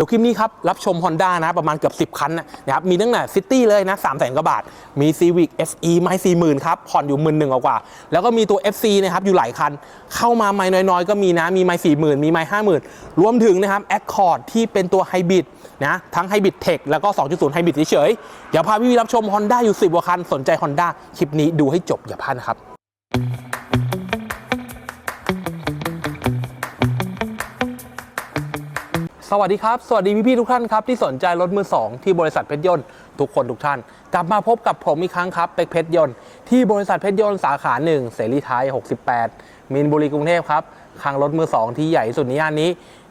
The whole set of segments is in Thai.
ดี๋ยวคลิปนี้ครับรับชม Honda นะประมาณเกือบ 10 คันนะครับมีตั้งแต่ซิตี้เลยนะ3 0 0 0 0 0กว่าบาท มี Civic FE ไม่40,000ครับ ผ่อนอยู่หมื่นหนึ่งกว่า แล้วก็มีตัว FC นะครับอยู่หลายคัน เข้ามาไม่น้อยๆ ก็มีนะ มีไม่40,000มีไม่50,000รวมถึงนะครับ Accord ที่เป็นตัวไฮบริดนะทั้งไฮบริดเทคแล้วก็ 2.0ไฮบริดเฉยๆเดี๋ยวพาพี่วีรับชม Honda อยู่ 10กว่าคันสนใจ Honda คลิปนี้ดูให้จบอย่าพลาดนะครับ สวัสดีครับ สวัสดีพี่ๆทุกท่านครับที่สนใจรถมือ 2 ที่บริษัทเพชรยนต์ทุกคนทุกท่าน กลับมาพบกับผมอีกครั้งครับเป็กเพชรยนต์ที่บริษัทเพชรยนต์สาขา1เสรีไทย 68มินบุรีกรุงเทพครับคลังรถมือ 2 ที่ใหญ่สุดในย่านนี้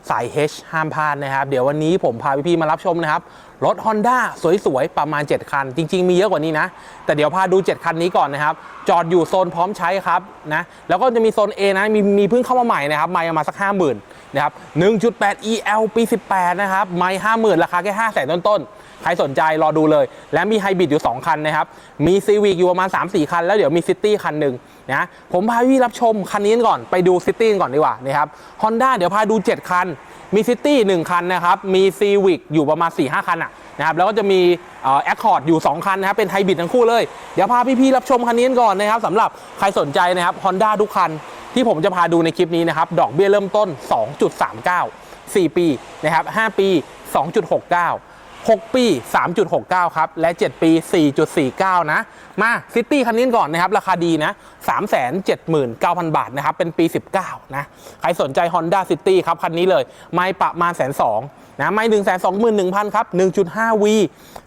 สาย H ห้ามพลาดนะครับ เดี๋ยววันนี้ผมพาพี่ๆมารับชมนะครับ รถ Honda สวยๆ ประมาณ 7 คัน จริง ๆ มีเยอะกว่านี้นะ แต่เดี๋ยวพาดู 7 คันนี้ก่อนนะครับ จอดอยู่โซนพร้อมใช้ครับนะแล้วก็จะมีโซน A นะมีมีเพิ่งเข้ามาใหม่นะครับไม่มาสัก 50,000นะครับ1.8 EL ปี 18 นะครับไม่50,000 ราคาแค่5 0 0 0 0ต้นๆ ใครสนใจรอดูเลย และมีไฮบริดอยู่ 2 คันนะครับ มีซีวิกอยู่ประมาณ 3-4 คัน แล้วเดี๋ยวมีซิตี้คันหนึ่งนะผมพาพี่รับชมคันนี้ก่อนไปดูซิตี้ก่อนดีกว่านะครับ Honda เดี๋ยวพาดู 7 คัน มีซิตี้หนึ่งคันนะครับ มีซีวิกอยู่ประมาณ 4-5คันอะนะครับ แล้วก็จะมีแอคคอร์ดอยู่ 2 คันนะครับ เป็นไฮบริดทั้งคู่เลย เดี๋ยวพาพี่ๆรับชมคันนี้ก่อนนะครับสำหรับใครสนใจนะครับ Honda ทุกคันที่ผมจะพาดูในคลิปนี้นะครับ ดอกเบี้ยเริ่มต้น 2.39 4 ปีนะครับ5ปี 2.69 6 ปี 3.69 ครับ และ 7 ปี 4.49 นะ มาซิตี้คันนี้ก่อนนะครับ ราคาดีนะ 379,000 บาทนะครับ เป็นปี 19 นะ ใครสนใจ Honda City ครับ คันนี้เลย ไม่ประมาณแสนสองนะไม่1 2 1 0 0 0ครับ1.5 V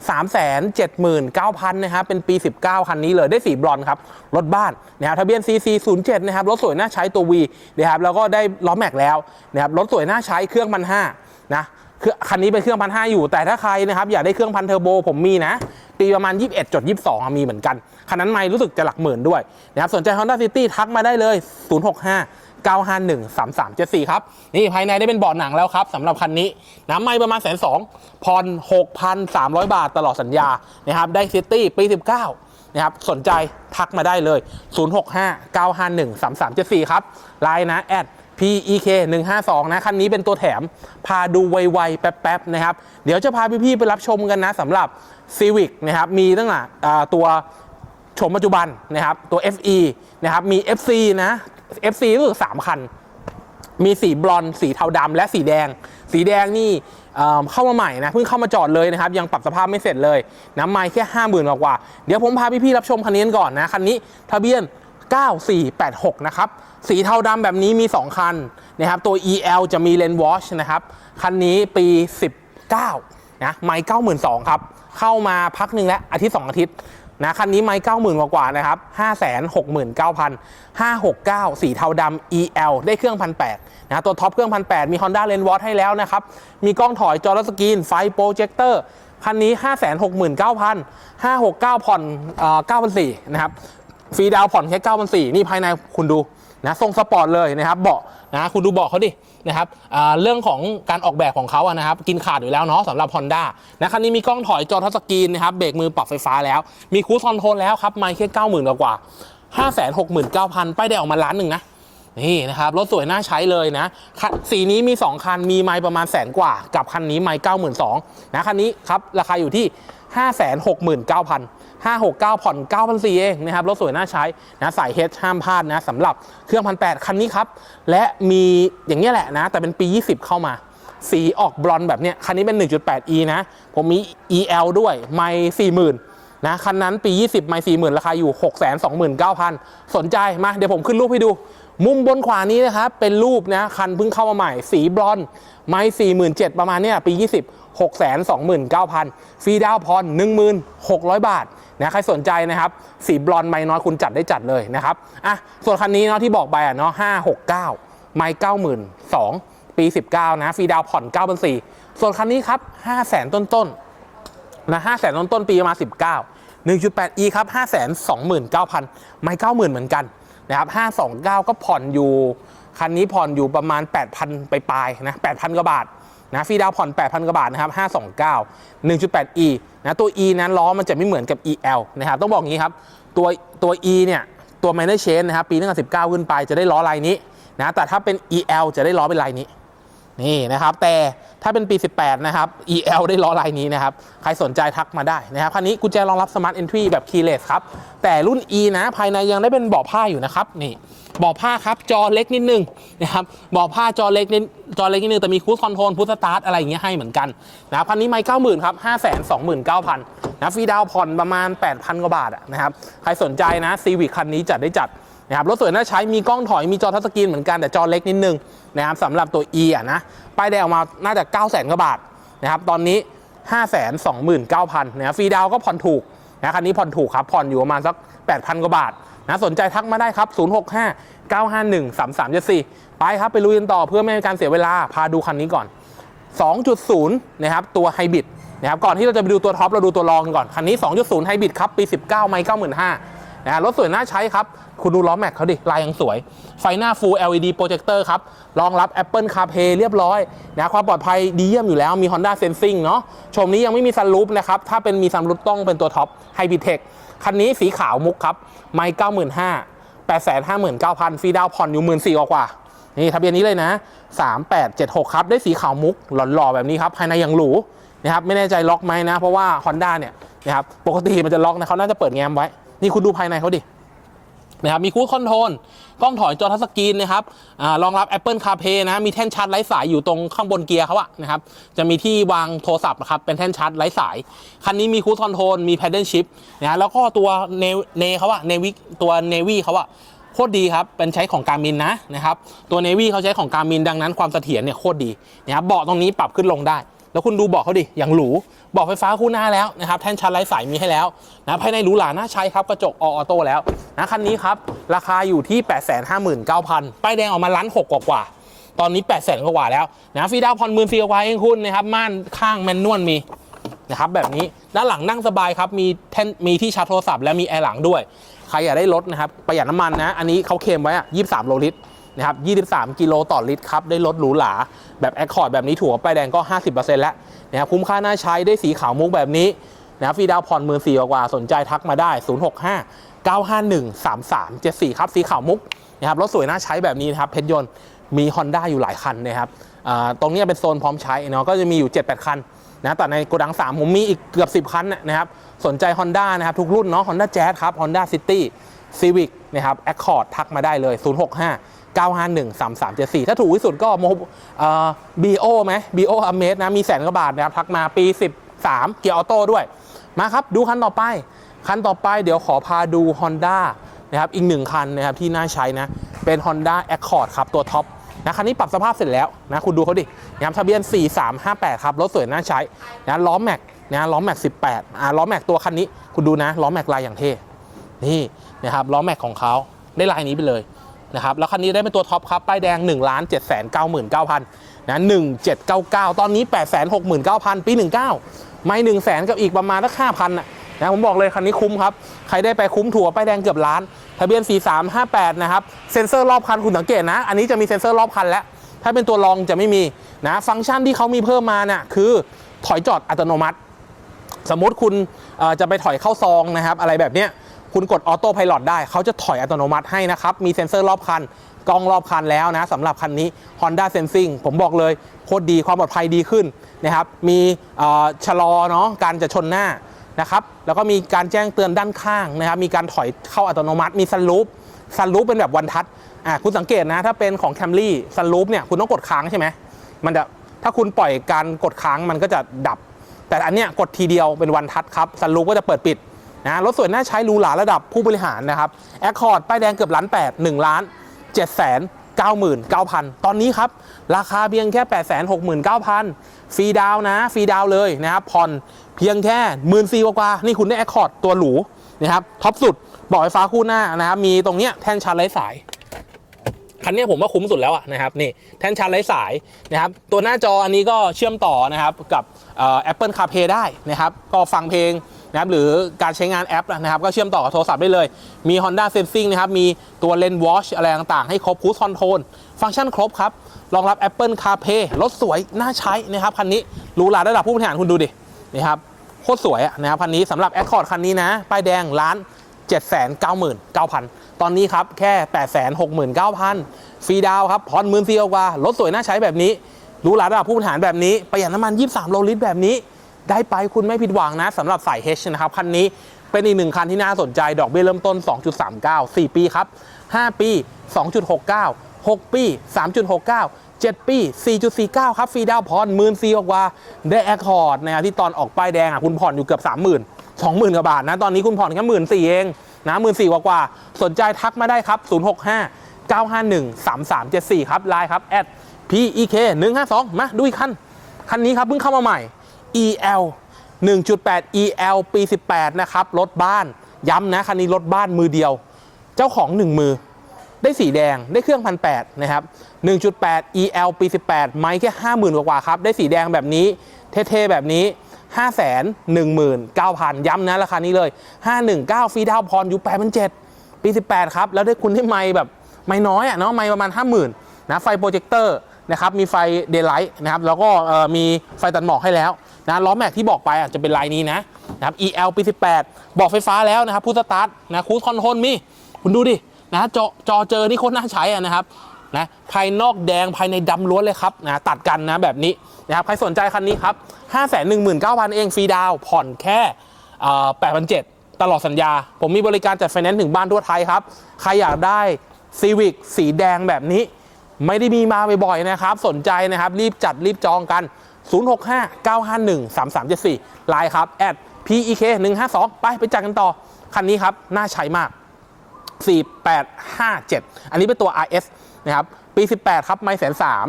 379,000นะครับเป็นปี 19 คันนี้เลยได้สีบรอนครับ รถบ้านนะครับทะเบียน CC 07นะครับ รถสวยน่าใช้ตัว V นะครับแล้วก็ได้ล้อแม็กแล้วนะครับรถสวยน่าใช้เครื่องพันห้านะ คือคันนี้เป็นเครื่องพันห้าอยู่ แต่ถ้าใครนะครับอยากได้เครื่องพันเทอร์โบผมมีนะ ปีประมาณ 21จด22 มีเหมือนกัน คันนั้นไม่รู้สึกจะหลักหมื่นด้วยนะครับสนใจ Honda City ทักมาได้เลย 065 951 3374 ครับ นี่ภายในได้เป็นเบาะหนังแล้วครับสำหรับคันนี้น้ำไม่ประมาณแสนสองผ่อน6,300 บาทตลอดสัญญานะครับได้ซิตี้ปี 19 นะครับ สนใจทักมาได้เลย 065 951 3374 ครับไลน์นะแอด PEK 152 นะคันนี้เป็นตัวแถม พาดูไวๆ แป๊บๆ นะครับ เดี๋ยวจะพาพี่ๆ ไปรับชมกันนะสำหรับ Civic นะครับ มีตั้งแต่ตัวชมปัจจุบันนะครับ ตัว FE นะครับ มี FC นะ FC ก็คือ3คัน มีสีบลอนด์สีเทาดำและสีแดง สีแดงนี่เข้ามาใหม่นะเพิ่งเข้ามาจอดเลยนะครับ ยังปรับสภาพไม่เสร็จเลย น้ำไม้แค่ 50,000กว่า เดี๋ยวผมพาพี่ๆ รับชมคันนี้ก่อนนะ คันนี้ทะเบียน 9486 นะครับ สีเทาดำแบบนี้มี 2 คันนะครับ ตัว EL จะมีเลนวอชนะครับ คันนี้ปี 19 นะไม้92,000 ครับ เข้ามาพักหนึ่งแล้ว อาทิตย์ 2 อาทิตย์นะคันนี้ไม้90,000 กว่าๆนะครับ 569,000 569 สีเทาดำ EL ได้เครื่องพันแนะตัวท็อปเครื่องพันแมี Honda l e n w a t ให้แล้วนะครับ มีกล้องถอยจอรสกรีน ไฟโปรเจคเตอร์คันนี้ 569,000 569ผ่อน9,400นะครับ ฟรีดาวน์ผ่อนแค่9 4 0 0นี่ภายในคุณดูนะทรงสปอร์ตเลยนะครับเบาะนะคุณดูเบาะเขาดินะครับเรื่องของการออกแบบของเขาอะนะครับกินขาดอยู่แล้วเนาะสำหรับ Honda นะคันนี้มีกล้องถอยจอทัชสกรีนนะครับเบรกมือปรับไฟฟ้าแล้ว มีคูสคอนโทรลแล้วครับไม่แค่90,000กว่าห้าแสนหกหมื่นเก้าพันป้ายแดงออกมาล้านหนึ่งนะนี่นะครับรถสวยน่าใช้เลยนะสีนี้มี 2 คันมีไม้ประมาณแสนกว่า กับคันนี้ไม้เก้าหมื่นสองนะคันนี้ครับราคาอยู่ที่ 5 6 9 0 0 0 569 ผ่อน 9,400 เองนะครับ รถสวยน่าใช้นะสายเฮดห้ามพลาดนะสำหรับเครื่องพันแคันนี้ครับ และมีอย่างนี้แหละนะ แต่เป็นปี 20 เข้ามาสีออกบลอนแบบเนี้ยคันนี้เป็น 1.8e นะ ผมมี EL ด้วยไม่40,000นะคันนั้นปี 20 ไม่ 40,000 ราคาอยู่ 629,000 สนใจมา เดี๋ยวผมขึ้นรูปให้ดู มุมบนขวานี้นะครับ เป็นรูปนะ คันเพิ่งเข้ามาใหม่ สีบลอนด์ไม่ 47,000 ประมาณเนี้ยปี 20 629,000 ฟรีดาวน์พร 1,600 บาท นะใครสนใจนะครับสีบลอนไม่น้อยคุณจัดได้จัดเลยนะครับอะส่วนคันนี้เนาะที่บอกไปอะเนาะ569ไม่92,000ปี19นะฟรีดาวผ่อน9,400ส่วนคันนี้ครับ500,000ต้นๆนะห้าแสนต้นต้นปีมา19 1.8e ครับ5 2 9 0 0 0ไม่90,000เหมือนกันนะครับ529ก็ผ่อนอยู่คันนี้ผ่อนอยู่ประมาณ 8,000 ไปปลายนะ8,000 กว่าบาท นะฟรีดาวผ่อน 8,000 กว่าบาทนะครับ 529 1.8e นะตัว e นั้นล้อมันจะไม่เหมือนกับ el นะครับต้องบอกงี้ครับ ตัวตัว e เนี่ยตัว minor chain นะครับปีตั้งแต่19 ขึ้นไปจะได้ล้อลายนี้นะแต่ถ้าเป็น el จะได้ล้อเป็นลายนี้ นี่นะครับแต่ถ้าเป็นปี 18 นะครับ EL ได้ล้อลายนี้นะครับ ใครสนใจทักมาได้นะครับคันนี้กุญแจรองรับ Smart Entry แบบ Keyless ครับ แต่รุ่น E นะ ภายในยังได้เป็นเบาะผ้าอยู่นะครับ นี่เบาะผ้าครับ จอเล็กนิดนึงนะครับเบาะผ้าจอเล็กนิดจอเล็กนิดนึง แต่มีคู i คอนโทรลพุทสตาร์ทอะไรอย่างเงี้ยให้เหมือนกันนะครับคันนี้ไม่เก้าหมื่นครับห้าแสนสองหมื่นเก้าพันนะฟรีดาวผ่อนประมาณ 8,000 กว่าบาทนะครับใครสนใจนะซีวิ c คันนี้จัดได้จัด นะครับรถสวยน่าใช้มีกล้องถอยมีจอทัชสกรีนเหมือนกันแต่จอเล็กนิดนึงนะครับสำหรับตัว E อะนะป้ายแดงออกมาน่าจะ9 0 0 0 0 0กว่าบาทนะครับตอนนี้ 5 2 9 0 0 0นะฟรีดาวก็ผ่อนถูกนะคันนี้ผ่อนถูกครับผ่อนอยู่ประมาณสัก 8,000 กว่าบาทนะสนใจทักมาได้ครับ 065 951 3374 ไปครับไปลุยกันต่อเพื่อไม่ให้การเสียเวลาพาดูคันนี้ก่อน 2.0 นะครับตัวไฮบริดนะครับก่อนที่เราจะไปดูตัวท็อปเราดูตัวรองกันก่อน คันนี้ 2.0 ไฮบริดครับปี 19 ไมล์95,000 นะฮะรถสวยน่าใช้ครับ คุณดูล้อแม็กเขาดิ ลายยังสวย ไฟหน้า Full LED Projector ครับ รองรับ Apple CarPlay เรียบร้อยนะความปลอดภัยดีเยี่ยมอยู่แล้วมี Honda Sensing เนาะชมนี้ยังไม่มีซันรูฟนะครับ ถ้าเป็นมีซันรูฟต้องเป็นตัวท็อป Hybrid Tech คันนี้สีขาวมุกครับไมล์95,000 859,000ฟรีดาวน์ผ่อนอยู่14,000กว่านี่ทะเบียนนี้เลยนะ 3876 ครับ ได้สีขาวมุกหล่อๆ แบบนี้ครับ ภายในยังหรูนะครับ ไม่แน่ใจล็อกไหมนะ เพราะว่า Honda เนี่ยนะครับ ปกติมันจะล็อกนะเขาน่าจะเปิดแง้มไว้ นี่คุณดูภายในเขาดินะครับมีคูดคอนโทรลกล้องถอยจอทัชสกรีนนะครับอรองรับ Apple CarPlay นะมีแท่นชาร์จไร้สายอยู่ตรงข้างบนเกียร์เขาอะนะครับจะมีที่วางโทรศัพท์นะครับเป็นแท่นชาร์จไร้สาย คันนี้มีคูดคอนโทรลมี Paddle Shift นะแล้วก็ตัวเนเนเขาอะเนวิตัวเนวีเขาอะโคตรดีครับ เป็นใช้ของการมินนะนะครับ ตัวเนวีเขาใช้ของการมินดังนั้นความเสถียรเนี่ยโคตรดีนะครับ เบาะตรงนี้ปรับขึ้นลงได้ แล้วคุณดูบาะเขาดิอย่างหรูบาะไฟฟ้าคู่หน้าแล้วนะครับแท่นชาร์จไร้สายมีให้แล้วนะภายในหรูหราน่าใช้ครับกระจกออโต้แล้วนะคันนี้ครับราคาอยู่ที่ 859,000ป้ายแดงออกมาล้านหกกว่าตอนนี้ 8 0 0 0 0กว่าแล้วนะฟรีดาวน์ผ่อนหมื่นสี่กว่าเองคุณนะครับม่านข้างแมนนวลมีนะครับแบบนี้ด้านหลังนั่งสบายครับมีแท่นมีที่ชาร์จโทรศัพท์และมีแอร์หลังด้วย ใครอยากได้รถนะครับประหยัดน้ำมันนะอันนี้เขาเคลมไว้อะ23 โลลิตร นะครับ 23 กิโลต่อลิตรครับได้รถหรูหราแบบแอคคอร์ดแบบนี้ถั่วป้ายแดงก็ 50%แล้วนะครับคุ้มค่าน่าใช้ได้สีขาวมุกแบบนี้นะครับฟรีดาวผ่อนหมื่นสี่กว่าสนใจทักมาได้ 065 951 3374 ครับ สีขาวมุกนะครับรถสวยน่าใช้แบบนี้นะครับเพชรยนต์มี Honda อยู่หลายคันนะครับตรงนี้เป็นโซนพร้อมใช้เนาะก็จะมีอยู่ 7-8 คันนะแต่ในโกดัง 3 ผมมีอีกเกือบ 10 คันนะครับสนใจ Honda นะครับทุกรุ่นเนาะ Honda Jazz ครับ Honda City Civic นะครับ Accord ทักมาได้เลย 065 951 3374 ถ้าถูกที่สุดก็โมบีโอไหมบีโออเมสนะ มีแสนกว่าบาทนะครับทักมาปี 13 เกียร์ออโต้ด้วย มาครับ ดูคันต่อไป คันต่อไปเดี๋ยวขอพาดู Honda นะครับ อีกหนึ่งคันนะครับที่น่าใช้นะ เป็น Honda Accord ครับ ตัวท็อปนะคันนี้ปรับสภาพเสร็จแล้วนะ คุณดูเขาดินะครับทะเบียน 4358 ครับ รถสวยน่าใช้นะล้อแม็กนะล้อแม็ก18อ่าล้อแม็กตัวคันนี้คุณดูนะล้อแม็กลายอย่างเท่นี่นะครับล้อแม็กของเขาได้ลายนี้ไปเลย นะครับแล้วคันนี้ได้เป็นตัวท็อปครับป้ายแดง1 7 9 9 9 0 0 0นะ1799ตอนนี้869,000ปี19ไม่1 0 0 0 0แสนกับอีกประมาณสัก5,000นะนะผมบอกเลยคันนี้คุ้มครับ ใครได้ไปคุ้มถั่วป้ายแดงเกือบล้าน ทะเบียน 4358 นะครับ เซ็นเซอร์รอบคันคุณสังเกตนะ อันนี้จะมีเซ็นเซอร์รอบคันแล้ว ถ้าเป็นตัวรองจะไม่มีนะ ฟังก์ชันที่เขามีเพิ่มมาเนี่ยคือถอยจอดอัตโนมัติ สมมติคุณจะไปถอยเข้าซองนะครับ อะไรแบบเนี้ย คุณกดออโต้พายロได้ เขาจะถอยอัตโนมัติให้นะครับ มีเซ็นเซอร์รอบคัน กล้องรอบคันแล้วนะสำหรับคันนี้ Honda Sensing ผมบอกเลยโคตรดีความปลอดภัยดีขึ้นนะครับ มีชะลอเนาะการจะชนหน้านะครับ แล้วก็มีการแจ้งเตือนด้านข้างนะครับ มีการถอยเข้าอัตโนมัติ มีซันรูปซันรูปเป็นแบบวันทัชอะคุณสังเกตนะถ้าเป็นของ Camry ซันรูปเนี่ยคุณต้องกดค้างใช่ไหมมันจะถ้าคุณปล่อยการกดค้างมันก็จะดับ แต่อันเนี้ยกดทีเดียวเป็นวันทัชครับซันรูปก็จะเปิดปิด นะรถสวยน่าใช้รูหราระดับผู้บริหารนะครับแอคคอร์ดป้ายแดงเกือบล้านแปดหนึ่งล้านเจ็ดแสนเก้าหมื่นเก้าพันตอนนี้ครับ ราคาเพียงแค่แปดแสนหกหมื่นเก้าพันฟรีดาวนะฟรีดาวเลยนะครับผ่อนเพียงแค่หมื่นสี่กว่า นี่คุณได้แอคคอร์ดตัวหรูนะครับท็อปสุดเบอไฟฟ้าคู่หน้านะครับมีตรงเนี้ยแท่นชาร์จไร้สายคันนี้ผมว่าคุ้มสุดแล้วอะนะครับนี่แท่นชาร์จไร้สายนะครับตัวหน้าจออันนี้ก็เชื่อมต่อนะครับกับเอ่อ Apple CarPlay ได้นะครับก็ฟังเพลง นะครับหรือการใช้งานแอปนะครับก็เชื่อมต่อกับโทรศัพท์ได้เลย มี Honda Sensing นะครับมีตัว Lens Watch อะไรต่างๆ ให้ครบ Cruise Control ฟังก์ชันครบครับรองรับ Apple CarPlay รถสวยน่าใช้นะครับคันนี้หรูหราระดับผู้บริหารคุณดูดินี่ครับโคตรสวยนะครับคันนี้สำหรับ Accord คันนี้นะป้ายแดงล้าน799,000 ตอนนี้ครับ แค่ 869,000 ฟรีดาวครับผ่อนหมื่นซีกว่า รถสวยน่าใช้แบบนี้ รู้หราระดับผู้บริหารแบบนี้ ประหยัดน้ำมัน 23 โลลิตรแบบนี้ ได้ไปคุณไม่ผิดหวังนะสำหรับสาย H นะครับคันนี้เป็นอีกหนึ่งคันที่น่าสนใจดอกเบี้ยเริ่มต้น 2.39 4 ปีครับ 5 ปี 2.69 6 ปี 3.69 7 ปี 4.49 ครับ ฟรีดาวน์ผ่อนหมื่นสี่กว่า ได้แอคคอร์ดนะครับที่ตอนออกป้ายแดงอะคุณผ่อนอยู่เกือบ 30,000 20,000กว่าบาทนะ ตอนนี้คุณผ่อนแค่หมื่นสี่เองนะหมื่นสี่กว่าสนใจทักมาได้ครับ 065 951 3374 ครับไลน์ครับ at PEK 152มาดูอีกคัน คันนี้ครับเพิ่งเข้ามาใหม่ EL 1.8 EL ปี 18 นะครับ รถบ้าน ย้ำนะ คันนี้รถบ้านมือเดียว เจ้าของ 1 มือ ได้สีแดง ได้เครื่องพันแนะครับ 1.8 EL ปี 18 ไม้แค่ 50,000 กว่าครับ ได้สีแดงแบบนี้ เท่ ๆ แบบนี้ 5 1 9 0 0 0 ย้ำนะราคานี้เลย 519 ฟรีดาวพรอยู่8 7ปี 18 ครับ แล้วได้คุณได้ไม้แบบไม้น้อยอะเนาะไม้ประมาณ 50,000นะ ไฟโปรเจคเตอร์นะครับ มีไฟเดย์ไลท์นะครับ แล้วก็มีไฟตัดหมอกให้แล้ว นะล้อแม็กที่บอกไปอะจะเป็นลายนี้นะนะครับ EL ปี 18 บอกไฟฟ้าแล้วนะครับผู้สตาร์ทนะคูสคอนโทรลมีคุณดูดินะจอจอเจอนี่โคตรน่าใช้อะนะครับนะภายนอกแดงภายในดำล้วนเลยครับนะตัดกันนะแบบนี้นะครับใครสนใจคันนี้ครับ 5 1 9 0 0 0 เองฟรีดาวผ่อนแค่แปดพันเจ็ดตลอดสัญญา ผมมีบริการจัดไฟแนนซ์ถึงบ้านทั่วไทยครับ ใครอยากได้ซีวิกสีแดงแบบนี้ ไม่ได้มีมาบ่อยๆนะครับ สนใจนะครับ รีบจัดรีบจองกัน 065 951 3374ไลน์ครับ at pek 152ไปไปจัดกันต่อ คันนี้ครับ น่าใช้มาก 4857 อันนี้เป็นตัว RS นะครับ ปี 18 ครับ ไม่แสนสาม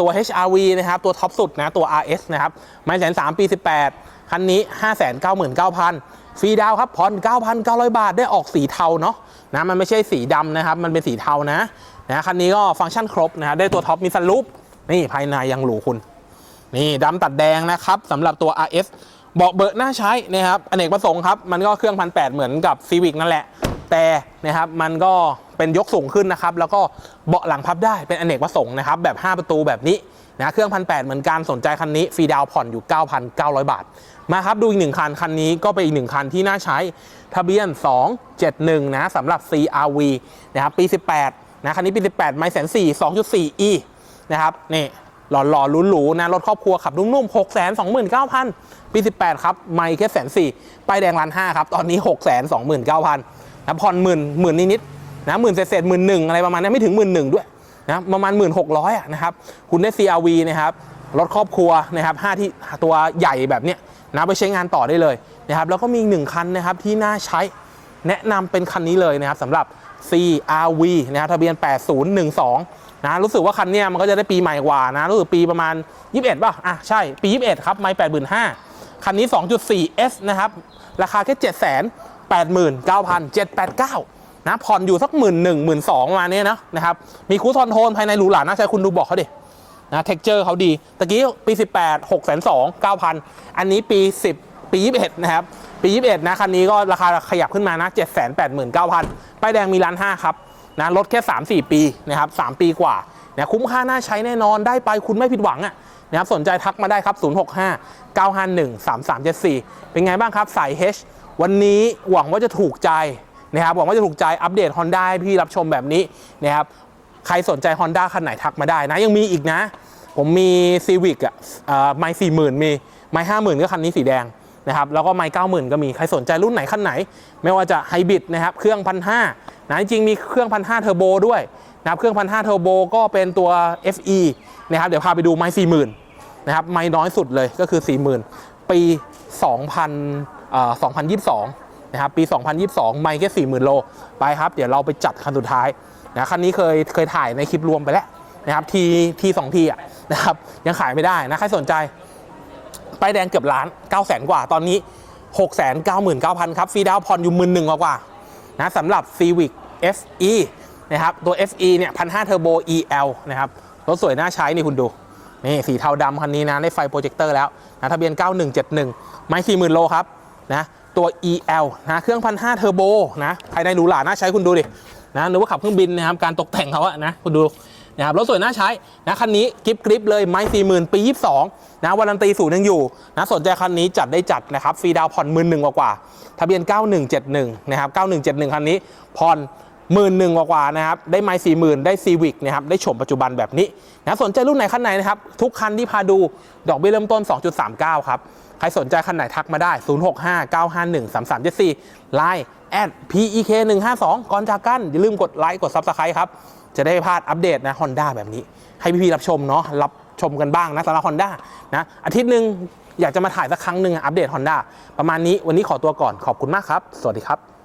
ตัว HRV นะครับ ตัวท็อปสุดนะ ตัว RS นะครับ ไม่แสนสามปี 18 คันนี้ 599,000 ฟรีดาวครับ ผ่อน 9,900 บาท ได้ออกสีเทาเนาะ นะ มันไม่ใช่สีดำนะครับ มันเป็นสีเทานะ นะ คันนี้ก็ฟังก์ชันครบนะได้ตัวท็อปมีสลูปนี่ภายในยังหรูคุณ นี่ดำตัดแดงนะครับสำหรับตัว RS เบาะเบอะน่าใช้นะครับอเนกประสงค์ครับ มันก็เครื่องพันแเหมือนกับ Civic นั่นแหละ แต่นะครับมันก็เป็นยกสูงขึ้นนะครับ แล้วก็เบาะหลังพับได้เป็นอเนกประสงค์นะครับ แบบ 5 ประตูแบบนี้นะเครื่องพันแเหมือนกันสนใจคันนี้ฟรีดาวผ่อนอยู่ 9,900 บาท มาครับดูอีกหนึ่งคันคันนี้ก็เป็นอีกหนึ่งคันที่น่าใช้ทะเบียน 271 นะสำหรับ CRV นะครับปี 18นะคันนี้ปี 18 ไม่แสนสี่2.4 E นะครับนี่ หล่อหล่อหรูๆนะรถครอบครัวขับนุ่มๆ6 2 9 0 0 0ปี18ครับ ไม่แค่แสนสี่ป้ายแดงล้านห้าครับ ตอนนี้6 2 9 0 0 0นะผ่อนหมื่นหมื่นนิดๆนะหมื่นเศษๆหมื่นหนึ่งอะไรประมาณนี้ไม่ถึงหมื่นหนึ่งด้วยนะประมาณหมื่นหกร้อยนะครับคุณได้ CRV นะครับรถครอบครัวนะครับห้าที่ตัวใหญ่แบบเนี้ยนะไปใช้งานต่อได้เลยนะครับแล้วก็มีอีกหนึ่งคันนะครับที่น่าใช้แนะนำเป็นคันนี้เลยนะครับสำหรับ CRV นะครับทะเบียน 8012 นะรู้สึกว่าคันเนี้ยมันก็จะได้ปีใหม่กว่านะรู้สึกปีประมาณ 21 ป่ะอะใช่ปี 21 ครับไม่85,000คันนี้ 2.4 S นะครับ ราคาแค่ 7 8 9 789 นะ ผ่อนอยู่สักหมื่นหนึ่งหมื่นสองมาเนี้ยนะนะครับ มีคูสคอนโทรลภายในหรูหราน่าใช้คุณดูบอกเขาดินะเท็กเจอร์เขาดีตะกี้ปี 18 6 2 9,000 อันนี้ปี 10 ปี 21 นะครับ ปี 21 นะ คันนี้ก็ราคาขยับขึ้นมานะ 789,000ป้ายแดงมีล้านห้าครับ นะลดแค่ 3-4 ปีนะครับ3ปีกว่านะคุ้มค่าน่าใช้แน่นอนได้ไปคุณไม่ผิดหวังอะนะครับสนใจทักมาได้ครับ 065 951 3374 เป็นไงบ้างครับสาย H วันนี้หวังว่าจะถูกใจนะครับหวังว่าจะถูกใจอัปเดต Honda ให้พี่รับชมแบบนี้นะครับใครสนใจ Honda คันไหนทักมาได้นะ ยังมีอีกนะ ผมมี Civic อะเอ่สี่หมื่นมีไม่ห้าหมื่นก็คันนี้สีแดง นะครับแล้วก็ไมเก้าหมื่นก็มีใครสนใจรุ่นไหนคันไหน ไม่ว่าจะไฮบริดนะครับเครื่องพันห้านะจริงมีเครื่องพันห้าเทอร์โบด้วยนะครับเครื่องพันห้าเทอร์โบก็เป็นตัว FE นะครับเดี๋ยวพาไปดูไมสี่หมื่นนะครับไมน้อยสุดเลยก็คือ40,000ปี2000เอ่อ2022นะครับปี 2022 ไมแค่40,000 โลไปครับ เดี๋ยวเราไปจัดคันสุดท้ายนะคันนี้เคยเคยถ่ายในคลิปรวมไปแล้วนะครับทีทีสองทีอะนะครับยังขายไม่ได้นะใครสนใจ ป้ายแดงเกือบล้าน9 0 0 0 0กว่าตอนนี้ 6 9 9 0 0 0 ครับฟรีดาวน์ผ่อนอยู่หมื่นหนึ่งกว่านะสำหรับ Civic FE นะครับตัว FE เนี่ย1,500 Turbo EL นะครับรถสวยน่าใช้นี่คุณดูนี่สีเทาดำคันนี้นะได้ไฟโปรเจคเตอร์แล้วนะทะเบียน 9171 ไม่40,000 โลครับนะตัว EL นะเครื่อง1,500 Turbo นะภายในหรูหราน่าใช้คุณดูดินะนึกว่าขับเครื่องบินนะครับการตกแต่งเขาอะนะคุณดู นะครับรถสวยน่าใช้นะคันนี้กริปกริปเลยไม้40,000ปี22นะวารันตีศูนย์ยังอยู่นะสนใจคันนี้จัดได้จัดนะครับฟรีดาวผ่อนหมื่นหนึ่งกว่าทะเบียน 9171นะครับ9171 คันนี้ผ่อนหมื่นหนึ่งกว่านะครับได้ไมล์สี่หมื่นได้ซีวิกนะครับได้ชมปัจจุบันแบบนี้นะสนใจรุ่นไหนคันไหนนะครับทุกคันที่พาดูดอกเบี้ยเริ่มต้น 2.39 ครับใครสนใจคันไหนทักมาได้ 0659513374 Line at PEK 152 ก่อนจากกันอย่าลืมกดไลค์กด Subscribe ครับ จะได้พลาดอัปเดตนะฮอนด้าแบบนี้ ให้พี่ๆรับชมเนาะรับชมกันบ้างนะสำหรับฮอนด้านะอาทิตย์หนึ่งอยากจะมาถ่ายสักครั้งหนึ่งอัปเดตฮอนด้าประมาณนี้วันนี้ขอตัวก่อนขอบคุณมากครับ สวัสดีครับ